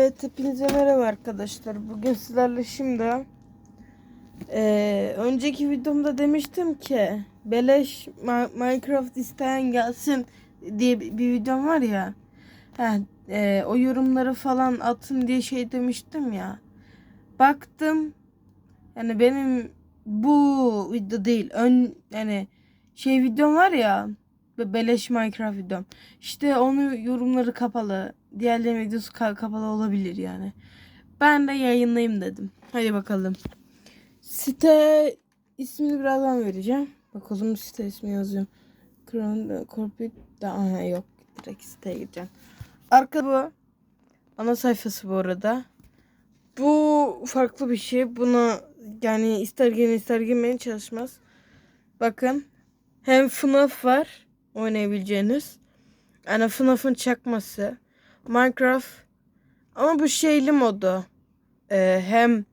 Evet, hepinize merhaba arkadaşlar. Bugün sizlerle şimdi eee, önceki videomda demiştim ki beleş Minecraft isteyen gelsin diye bir, videom var ya. Heh, eee, o yorumları falan atın diye şey demiştim ya. Baktım yani benim bu video değil ön yani şey videom var ya beleş Minecraft videom. İşte onu yorumları kapalı. Diğerlerinin videosu ka- kapalı olabilir yani. Ben de yayınlayayım dedim. Hadi bakalım. Site ismini birazdan vereceğim. Bakalım site ismi yazıyorum. Crown Corporate daha yok. Direkt siteye gireceğim. Arka bu. Ana sayfası bu arada. Bu farklı bir şey. Buna yani ister gelin ister girmeyin çalışmaz. Bakın. Hem FNAF var oynayabileceğiniz. Yani FNAF'ın çakması. Minecraft. Ama bu şeyli modu. Ee, hem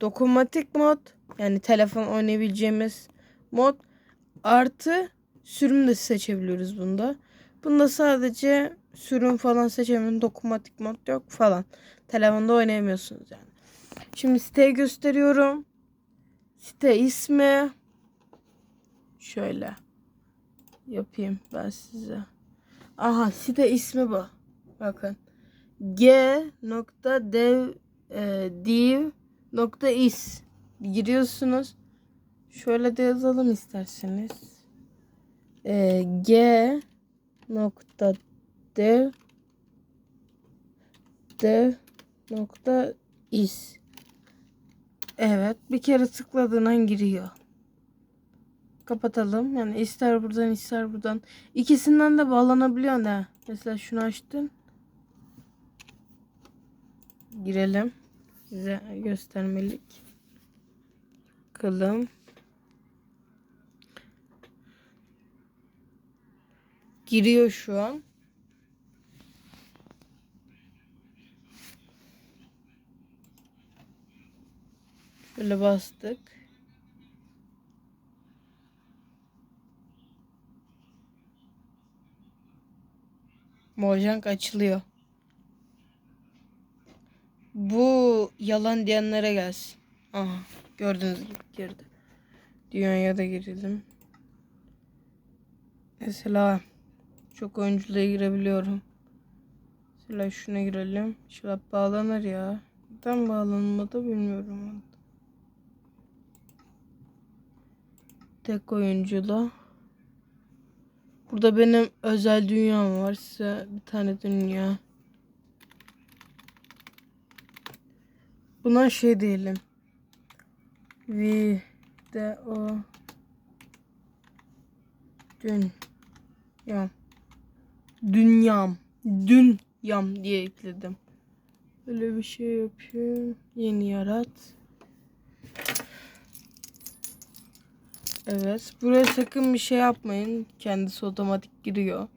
dokunmatik mod. Yani telefon oynayabileceğimiz mod. Artı sürüm de seçebiliyoruz bunda. Bunda sadece sürüm falan seçemiyorsun. Dokunmatik mod yok falan. Telefonda oynayamıyorsunuz yani. Şimdi siteyi gösteriyorum. Site ismi şöyle yapayım ben size. Aha site ismi bu. Bakın. G nokta dev e, div nokta is giriyorsunuz. Şöyle de yazalım isterseniz. E, G nokta dev dev nokta is. Evet bir kere tıkladığından giriyor. Kapatalım. Yani ister buradan ister buradan. İkisinden de bağlanabiliyor ne? Mesela şunu açtın. Girelim. Size göstermelik. Bakalım. Giriyor şu an. Şöyle bastık. Mojang açılıyor. Bu yalan diyenlere gelsin. Aha gördüğünüz gibi girdi. Dünyaya da girelim. Mesela çok oyunculuğa girebiliyorum. Mesela şuna girelim. Şöyle bağlanır ya. Neden bağlanmadı bilmiyorum. Tek oyunculuğa. Burada benim özel dünyam var. Size bir tane dünya. Buna şey diyelim. Video dünyam. Dünyam. Dünyam diye ekledim. Böyle bir şey yapayım. Yeni yarat. Evet. Buraya sakın bir şey yapmayın. Kendisi otomatik giriyor.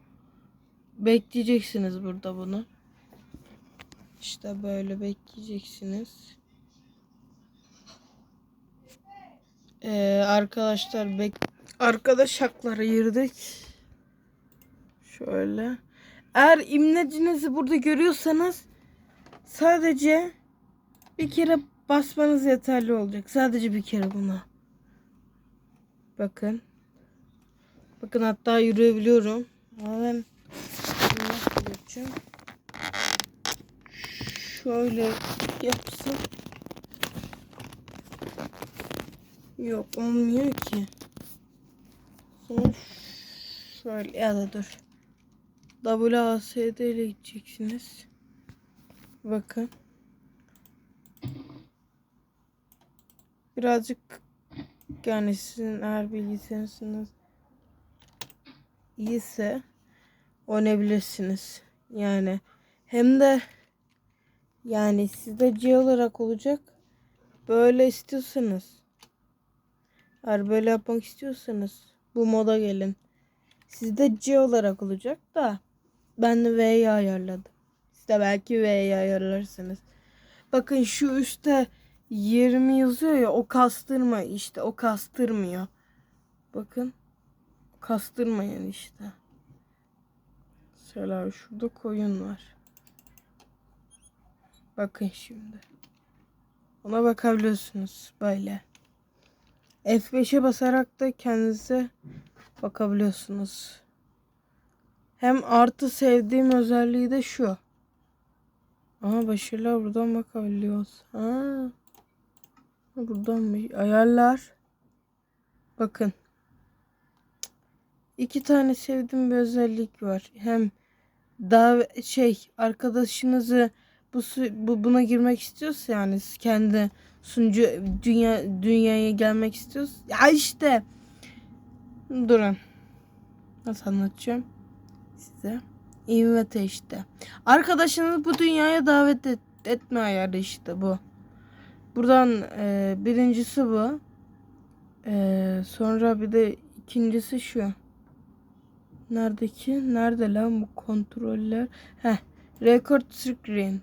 Bekleyeceksiniz burada bunu. İşte böyle bekleyeceksiniz. Ee, arkadaşlar bek arkadaş hakları girdik. Şöyle. Eğer imlecinizi burada görüyorsanız sadece bir kere basmanız yeterli olacak. Sadece bir kere buna. Bakın. Bakın hatta yürüyebiliyorum. Ama ben nasıl yapacağım? Şöyle yapsın. Yok olmuyor ki. Sonra şöyle ya da dur. WASD ile gideceksiniz. Bakın. Birazcık yani sizin eğer bilgisayarınız iyiyse oynayabilirsiniz. Yani hem de yani sizde C olarak olacak. Böyle istiyorsanız. Eğer böyle yapmak istiyorsanız bu moda gelin. Sizde C olarak olacak da ben de V'yi ayarladım. Siz de belki V'yi ayarlarsınız. Bakın şu üstte 20 yazıyor ya o kastırma işte o kastırmıyor. Bakın kastırmayın işte. Mesela şurada koyun var. Bakın şimdi. Ona bakabiliyorsunuz böyle. F5'e basarak da kendinize bakabiliyorsunuz. Hem artı sevdiğim özelliği de şu. Aha başarılar buradan bakabiliyoruz. Ha. Buradan mı? Ayarlar. Bakın. İki tane sevdiğim bir özellik var. Hem daha şey arkadaşınızı bu bu buna girmek istiyorsa yani kendi sunucu dünya dünyaya gelmek istiyorsa ya işte durun nasıl anlatacağım size invite işte arkadaşınızı bu dünyaya davet et, etme ayarı işte bu buradan e, birincisi bu E, sonra bir de ikincisi şu neredeki nerede lan bu kontroller Heh, record screen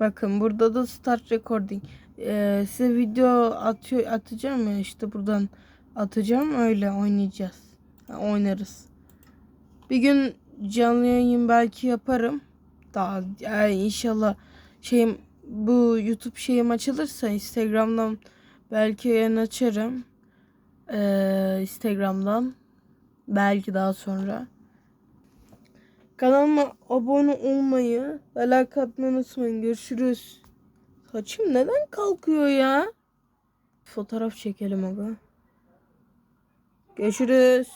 Bakın burada da start recording. Ee, size video atıyor atacağım ya işte buradan atacağım öyle oynayacağız. Ha, oynarız. Bir gün canlı yayın belki yaparım. Daha yani inşallah şeyim bu YouTube şeyim açılırsa Instagram'dan belki yayın açarım. Ee, Instagram'dan belki daha sonra. Kanalıma abone olmayı ve like atmayı unutmayın. Görüşürüz. Saçım neden kalkıyor ya? Fotoğraf çekelim aga. Görüşürüz.